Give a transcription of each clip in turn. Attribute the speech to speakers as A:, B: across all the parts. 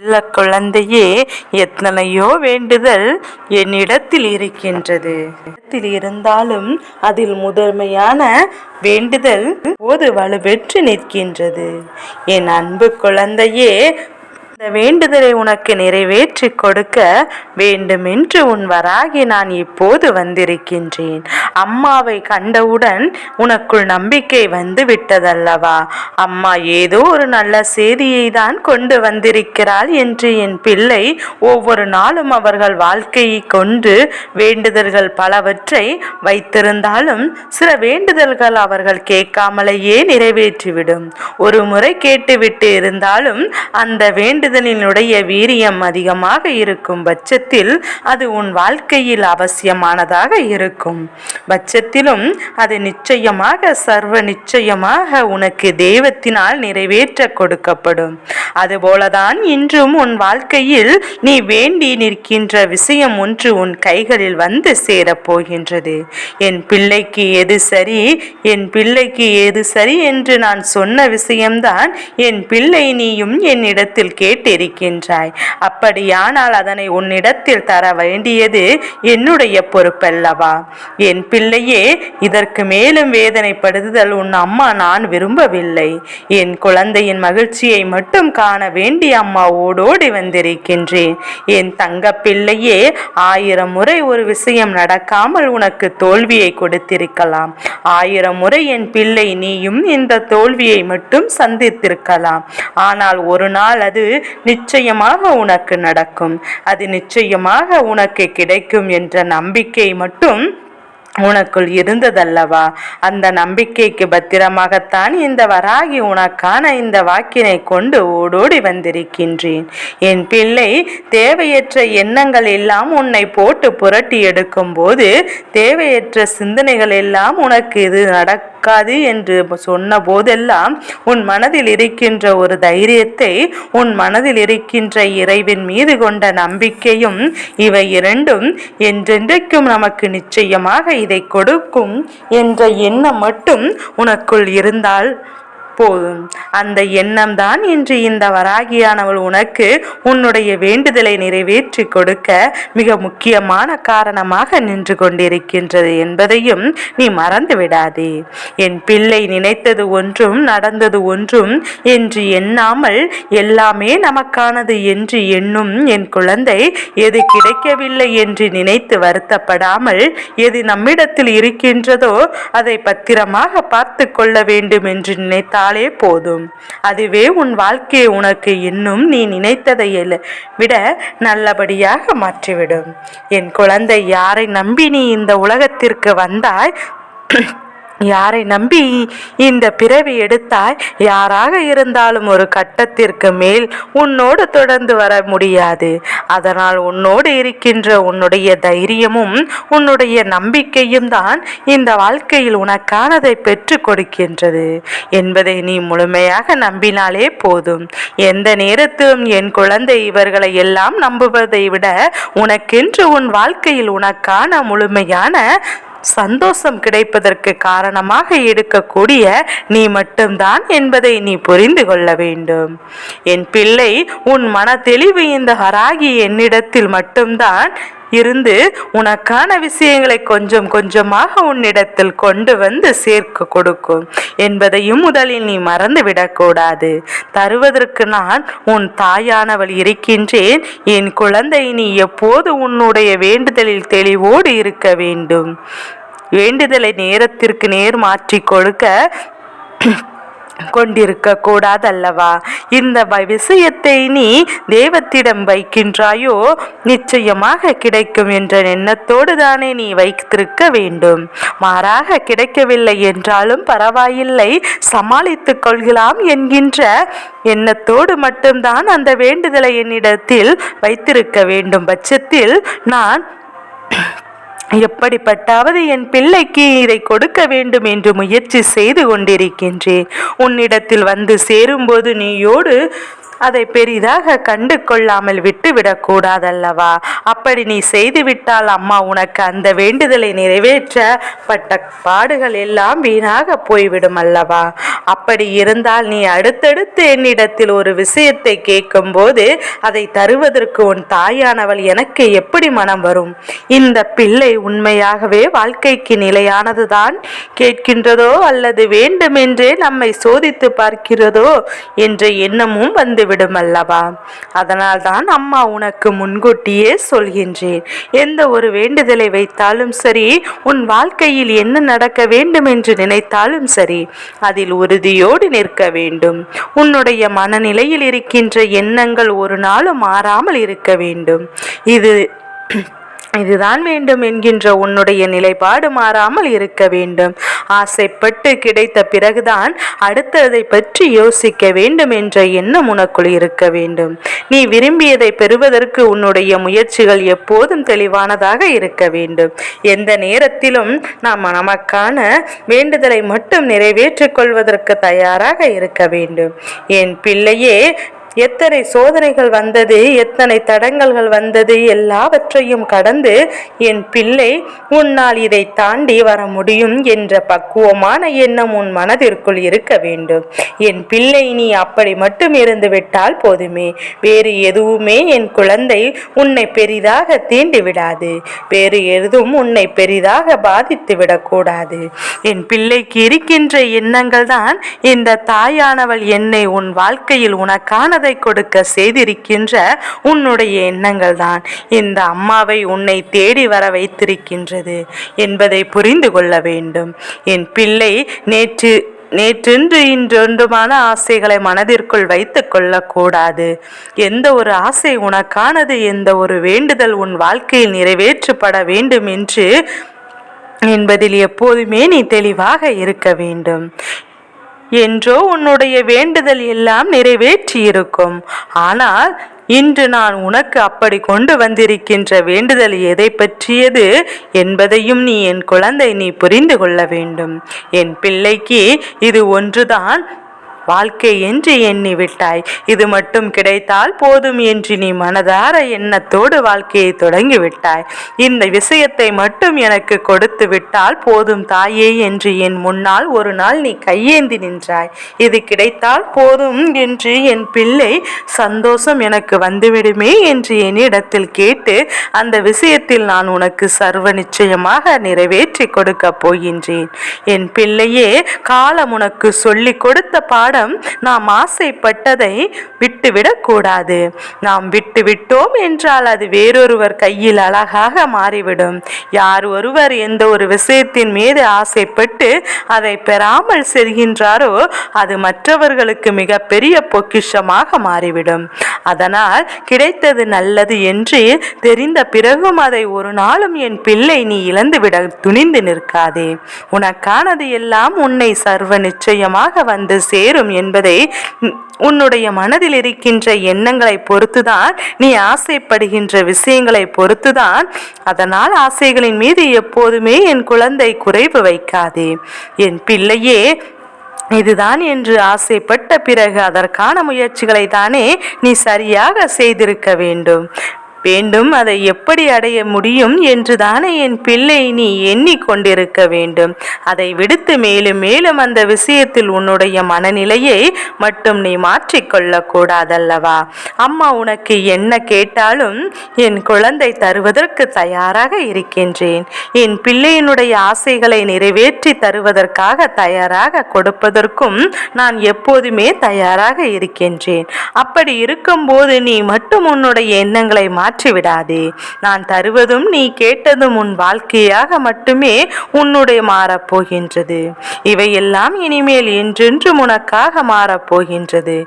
A: நல்ல குழந்தையே எத்தனையோ வேண்டுதல் என்னிடத்தில் இருக்கின்றது. இடத்தில் இருந்தாலும் அதில் முதன்மையான வேண்டுதல் போது வலுப்பெற்று நிற்கின்றது. என் அன்பு குழந்தையே இந்த வேண்டுதலை உனக்கு நிறைவேற்றி கொடுக்க வேண்டுமென்று உன் வராகி நான் இப்போது வந்திருக்கின்றேன். அம்மாவை கண்டவுடன் உனக்குள் நம்பிக்கை வந்து விட்டதல்லவா? அம்மா ஏதோ ஒரு நல்ல செய்தியை தான் கொண்டு வந்திருக்கிறாள் என்று என் பிள்ளை ஒவ்வொரு நாளும் அவர்கள் வாழ்க்கையை கொண்டு வேண்டுதல்கள் பலவற்றை வைத்திருந்தாலும் சில வேண்டுதல்கள் அவர்கள் கேட்காமலேயே நிறைவேற்றிவிடும். ஒரு முறை கேட்டுவிட்டு இருந்தாலும் அந்த வேண்டுதலினுடைய வீரியம் அதிகமாக இருக்கும் பட்சத்தில் அது உன் வாழ்க்கையில் அவசியமானதாக இருக்கும். பட்சத்திலும் அது நிச்சயமாக சர்வ நிச்சயமாக உனக்கு தெய்வத்தினால் நிறைவேற்ற கொடுக்கப்படும். அதுபோலதான் இன்றும் உன் வாழ்க்கையில் நீ வேண்டி நிற்கின்ற விஷயம் ஒன்று உன் கைகளில் வந்து சேரப்போகின்றது. என் பிள்ளைக்கு எது சரி என் பிள்ளைக்கு எது சரி என்று நான் சொன்ன விஷயம்தான் என் பிள்ளை நீயும் என்னிடத்தில் கேட்டிருக்கின்றாய். அப்படியானால் அதனை உன்னிடத்தில் தர வேண்டியது என்னுடைய பொறுப்பல்லவா? என் பிள்ளையே இதற்கு மேலும் வேதனைப்படுத்துதல் உன் அம்மா நான் விரும்பவில்லை. என் குழந்தையின் மகிழ்ச்சியை மட்டும் கா காண வேண்டி அம்மா ஓடோடி வந்திருக்கின்றேன். என் தங்க பிள்ளையே ஆயிரம் முறை ஒரு விஷயம் நடக்காமல் உனக்கு தோல்வியை கொடுத்திருக்கலாம். ஆயிரம் முறை என் பிள்ளை நீயும் இந்த தோல்வியை மட்டும் சந்தித்திருக்கலாம். ஆனால் ஒரு நாள் அது நிச்சயமாக உனக்கு நடக்கும். அது நிச்சயமாக உனக்கு கிடைக்கும் என்ற நம்பிக்கை மட்டும் உனக்குள் இருந்ததல்லவா? அந்த நம்பிக்கைக்கு பத்திரமாகத்தான் இந்த வராகி உனக்கான இந்த வாக்கினை கொண்டு ஓடோடி வந்திருக்கின்றேன். என் பிள்ளை தேவையற்ற எண்ணங்கள் எல்லாம் உன்னை போட்டு புரட்டி எடுக்கும் போது தேவையற்ற சிந்தனைகள் எல்லாம் உனக்கு இது நடக்காது என்று சொன்ன போதெல்லாம் உன் மனதில் இருக்கின்ற ஒரு தைரியத்தை உன் மனதில் இருக்கின்ற இறைவின் மீது கொண்ட நம்பிக்கையும் இவை இரண்டும் என்றென்றைக்கும் நமக்கு நிச்சயமாக இதை கொடுக்கும் என்ற எண்ணம் மட்டும் உனக்குள் இருந்தால் போதும். அந்த எண்ணம் தான் இன்று இந்த வராகியானவள் உனக்கு உன்னுடைய வேண்டுதலை நிறைவேற்றி கொடுக்க மிக முக்கியமான காரணமாக நின்று கொண்டிருக்கின்றது என்பதையும் நீ மறந்து விடாதே. என் பிள்ளை நினைத்தது ஒன்றும் நடந்தது ஒன்றும் என்று எண்ணாமல் எல்லாமே நமக்கானது என்று எண்ணும் என் குழந்தை எது கிடைக்கவில்லை என்று நினைத்து வருத்தப்படாமல் எது நம்மிடத்தில் இருக்கின்றதோ அதை பத்திரமாக பார்த்து கொள்ள வேண்டும் என்று நினைத்தார் இருந்தாலே போதும். அதுவே உன் வாழ்க்கையை உனக்கு இன்னும் நீ நினைத்ததை விட நல்லபடியாக மாற்றிவிடும். என் குழந்தை யாரை நம்பி நீ இந்த உலகத்திற்கு வந்தாய்? யாரை நம்பி இந்த பிறவி எடுத்தாய்? யாராக இருந்தாலும் ஒரு கட்டத்திற்கு மேல் உன்னோடு தொடர்ந்து வர முடியாது. அதனால் உன்னோடு இருக்கின்ற உன்னுடைய தைரியமும் உன்னுடைய நம்பிக்கையும் தான் இந்த வாழ்க்கையில் உனக்கானதை பெற்று கொடுக்கின்றது. என்பதை நீ முழுமையாக நம்பினாலே போதும். எந்த நேரத்திலும் என் குழந்தை இவர்களை எல்லாம் நம்புவதை விட உனக்கென்று உன் வாழ்க்கையில் உனக்கான முழுமையான சந்தோஷம் கிடைப்பதற்கு காரணமாக இருக்கக்கூடிய நீ மட்டும்தான் என்பதை நீ புரிந்து கொள்ள வேண்டும். என் பிள்ளை உன் மன தெளிவு இந்த ஹராகி என்னிடத்தில் மட்டும்தான் இருந்து உனக்கான விஷயங்களை கொஞ்சம் கொஞ்சமாக உன்னிடத்தில் கொண்டு வந்து சேர்க்க கொடுக்கும். என்பதையும் முதலில் நீ மறந்து விடக்கூடாது தருவதற்கு நான் உன் தாயானவள் இருக்கின்றேன். என் குழந்தை நீ எப்போது உன்னுடைய வேண்டுதலில் தெளிவோடு இருக்க வேண்டும்? வேண்டுதலை நேரத்திற்கு நேர் மாற்றி கொடுக்க கொண்டிருக்க கூடாதல்லவா இந்த விஷயத்தை நீ தெய்வத்திடம் வைக்கின்றாயோ? நிச்சயமாக கிடைக்கும் என்ற எண்ணத்தோடு தானே நீ வைத்திருக்க வேண்டும். மாறாக கிடைக்கவில்லை என்றாலும் பரவாயில்லை சமாளித்துக் கொள்கலாம் என்கின்ற எண்ணத்தோடு மட்டும்தான் அந்த வேண்டுதலை என்னிடத்தில் வைத்திருக்க வேண்டும் பட்சத்தில் நான் எப்படிப்பட்டாவது என் பிள்ளைக்கு இதை கொடுக்க வேண்டும் என்று முயற்சி செய்து கொண்டிருக்கின்றேன். உன்னிடத்தில் வந்து சேரும்போது நீயோடு அதை பெரிதாக கண்டு கொள்ளாமல் விட்டுவிடக் கூடாதல்லவா? அப்படி நீ செய்துவிட்டால் அம்மா உனக்கு அந்த வேண்டுதலை நிறைவேற்ற பட்ட பாடுகள் எல்லாம் வீணாக போய்விடும் அல்லவா அப்படி இருந்தால் நீ அடுத்தடுத்து என்னிடத்தில் ஒரு விஷயத்தை கேட்கும்போது அதை தருவதற்கு உன் தாயானவள் எனக்கு எப்படி மனம் வரும்? இந்த பிள்ளை உண்மையாகவே வாழ்க்கைக்கு நிலையானதுதான் கேட்கின்றதோ அல்லது வேண்டுமென்றே நம்மை சோதித்து பார்க்கிறதோ என்ற எண்ணமும் வந்து விடும் அல்லவா அதனால்தான் அம்மா உனக்கு முன்கூட்டியே சொல்கின்றேன். எந்த ஒரு வேண்டுதலை வைத்தாலும் சரி உன் வாழ்க்கையில் என்ன நடக்க வேண்டும் என்று நினைத்தாலும் சரி அதில் உறுதியோடு நிற்க வேண்டும். உன்னுடைய மனநிலையில் இருக்கின்ற எண்ணங்கள் ஒரு நாளும் மாறாமல் இருக்க வேண்டும். இது இதுதான் வேண்டும் என்கின்ற உன்னுடைய நிலைப்பாடு மாறாமல் இருக்க வேண்டும். ஆசைப்பட்டு கிடைத்த பிறகுதான் அடுத்ததை பற்றி யோசிக்க வேண்டும் என்ற எண்ணம் உனக்குள் இருக்க வேண்டும். நீ விரும்பியதை பெறுவதற்கு உன்னுடைய முயற்சிகள் எப்போதும் தெளிவானதாக இருக்க வேண்டும். எந்த நேரத்திலும் நாம் நமக்கான வேண்டுதலை மட்டும் நிறைவேற்றிக் கொள்வதற்கு தயாராக இருக்க வேண்டும். என் பிள்ளையே எத்தனை சோதனைகள் வந்தது எத்தனை தடங்கல்கள் வந்தது எல்லாவற்றையும் கடந்து என் பிள்ளை உன்னால் இதை தாண்டி வர முடியும் என்ற பக்குவமான எண்ணம் உன் மனதிற்குள் இருக்க வேண்டும். என் பிள்ளை நீ அப்படி மட்டும் இருந்து விட்டால் போதுமே. வேறு எதுவுமே என் குழந்தை உன்னை பெரிதாக தீண்டி விடாது. வேறு எதுவும் உன்னை பெரிதாக பாதித்து விடக்கூடாது. என் பிள்ளைக்கு இருக்கின்ற எண்ணங்கள் தான் இந்த தாயானவள் என்னை உன் வாழ்க்கையில் உனக்கானதை மனதை கொடுக்க செய்திருக்கின்ற உன்னுடைய எண்ணங்கள் தான் இந்த அம்மாவை உன்னை தேடி வர வைத்திருக்கின்றது என்பதை புரிந்து கொள்ள வேண்டும். என் பிள்ளை நேற்று நேற்றென்று இன்றொன்றுமான ஆசைகளை மனதிற்குள் வைத்து கொள்ளக்கூடாது. எந்த ஒரு ஆசை உனக்கானது எந்த ஒரு வேண்டுதல் உன் வாழ்க்கையில் நிறைவேற்றப்பட வேண்டும் என்று என்பதில் எப்போதுமே நீ தெளிவாக இருக்க வேண்டும். என்றோ உன்னுடைய வேண்டுதல் எல்லாம் நிறைவேற்றியிருக்கும். ஆனால் இன்று நான் உனக்கு அப்படி கொண்டு வந்திருக்கின்ற வேண்டுதல் எதை பற்றியது என்பதையும் நீ என் குழந்தை நீ புரிந்து கொள்ள வேண்டும். என் பிள்ளைக்கு இது ஒன்றுதான் வாழ்க்கை என்று எண்ணி விட்டாய் இது மட்டும் கிடைத்தால் போதும் என்று நீ மனதார எண்ணத்தோடு வாழ்க்கையை தொடங்கி விட்டாய் இந்த விஷயத்தை மட்டும் எனக்கு கொடுத்து விட்டால் போதும் தாயே என்று என் முன்னால் ஒரு நாள் நீ கையேந்தி நின்றாய். இது கிடைத்தால் போதும் என்று என் பிள்ளை சந்தோஷம் எனக்கு வந்துவிடுமே என்று என்னிடத்தில் கேட்டு அந்த விஷயத்தில் நான் உனக்கு சர்வ நிச்சயமாக நிறைவேற்றி கொடுக்க போகின்றேன். என் பிள்ளையே காலம் உனக்கு சொல்லிக் கொடுத்த பாடம் பாடம் நாம் ஆசைப்பட்டதை விட்டுவிடக் கூடாது. நாம் விட்டு விட்டோம் என்றால் அது வேறொருவர் கையில் அழகாக மாறிவிடும். யார் ஒருவர் எந்த ஒரு விஷயத்தின் மீது ஆசைப்பட்டு அதை பெறாமல் செல்கின்றாரோ அது மற்றவர்களுக்கு மிக பெரிய பொக்கிஷமாக மாறிவிடும். அதனால் கிடைத்தது நல்லது என்று தெரிந்த பிறகும் அதை ஒரு நாளும் என் பிள்ளை நீ இழந்துவிட துணிந்து நிற்காதே. உனக்கானது எல்லாம் உன்னை சர்வ நிச்சயமாக வந்து சேரும் வேண்டும் என்பதை உன்னுடைய மனதில் இருக்கின்ற எண்ணங்களை பொறுத்துதான் நீ ஆசைப்படுகின்ற விஷயங்களை பொறுத்துதான் அதனால் ஆசைகளின் மீது எப்போதுமே என் குழந்தை குறைவு வைக்காதே. என் பிள்ளையே இதுதான் என்று ஆசைப்பட்ட பிறகு அதற்கான முயற்சிகளை தானே நீ சரியாக செய்திருக்க வேண்டும். வேண்டும். அதை எப்படி அடைய முடியும் என்று தானே என் பிள்ளை நீ எண்ணிக்கொண்டிருக்க வேண்டும். அதை விடுத்து மேலும் மேலும் அந்த விஷயத்தில் உன்னுடைய மனநிலையை மட்டும் நீ மாற்றிக்கொள்ள கூடாதல்லவா அம்மா உனக்கு என்ன கேட்டாலும் என் குழந்தை தருவதற்கு தயாராக இருக்கின்றேன். என் பிள்ளையினுடைய ஆசைகளை நிறைவேற்றி தருவதற்காக தயாராக கொடுப்பதற்கும் நான் எப்போதுமே தயாராக இருக்கின்றேன். அப்படி இருக்கும்போது நீ மட்டும் உன்னுடைய எண்ணங்களை மாற்றி மாற்றிவிடாதே. நான் தருவதும் நீ கேட்டதும் உன் வாழ்க்கையாக மட்டுமே உன்னுடைய மாறப்போகின்றது இவையெல்லாம் இனிமேல் என்றென்றும் உனக்காக மாறப்போகின்றது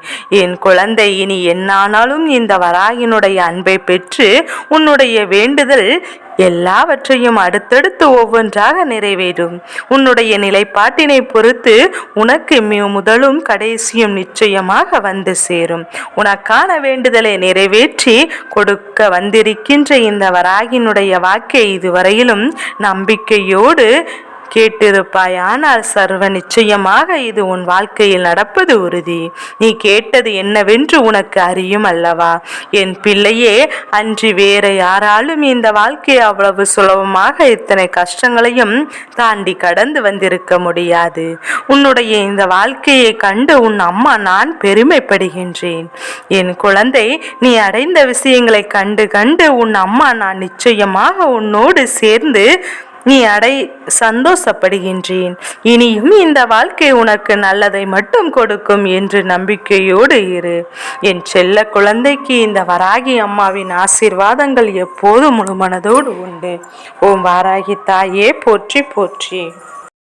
A: என் குழந்தை இனி என்னானாலும் இந்த வராயினுடைய அன்பை பெற்று உன்னுடைய வேண்டுதல் எல்லாவற்றையும் அடுத்தடுத்து ஒவ்வொன்றாக நிறைவேறும். உன்னுடைய நிலைப்பாட்டினை பொறுத்து உனக்கு முதலும் கடைசியும் நிச்சயமாக வந்து சேரும். உனக்கான வேண்டுதலை நிறைவேற்றி கொடுக்க வந்திருக்கின்ற இந்த வராகினுடைய வாக்கை இதுவரையிலும் நம்பிக்கையோடு கேட்டிருப்பாய். ஆனால் சர்வ நிச்சயமாக இது உன் வாழ்க்கையில் நடப்பது உறுதி. நீ கேட்டது என்னவென்று உனக்கு அறியும் அல்லவா? என் பிள்ளையே அன்றி வேற யாராலும் இந்த வாழ்க்கையை அவ்வளவு சுலபமாக இத்தனை கஷ்டங்களையும் தாண்டி கடந்து வந்திருக்க முடியாது. உன்னுடைய இந்த வாழ்க்கையை கண்டு உன் அம்மா நான் பெருமைப்படுகின்றேன். என் குழந்தை நீ அடைந்த விஷயங்களை கண்டு கண்டு உன் அம்மா நான் நிச்சயமாக உன்னோடு சேர்ந்து நீ அடை சந்தோஷப்படுகின்றேன். இனியும் இந்த வாழ்க்கை உனக்கு நல்லதை மட்டும் கொடுக்கும் என்று நம்பிக்கையோடு இரு. என் செல்ல குழந்தைக்கு இந்த வராகி அம்மாவின் ஆசீர்வாதங்கள் எப்போதும் முழுமனதோடு உண்டு. ஓம் வாராகி தாயே போற்றி போற்றி.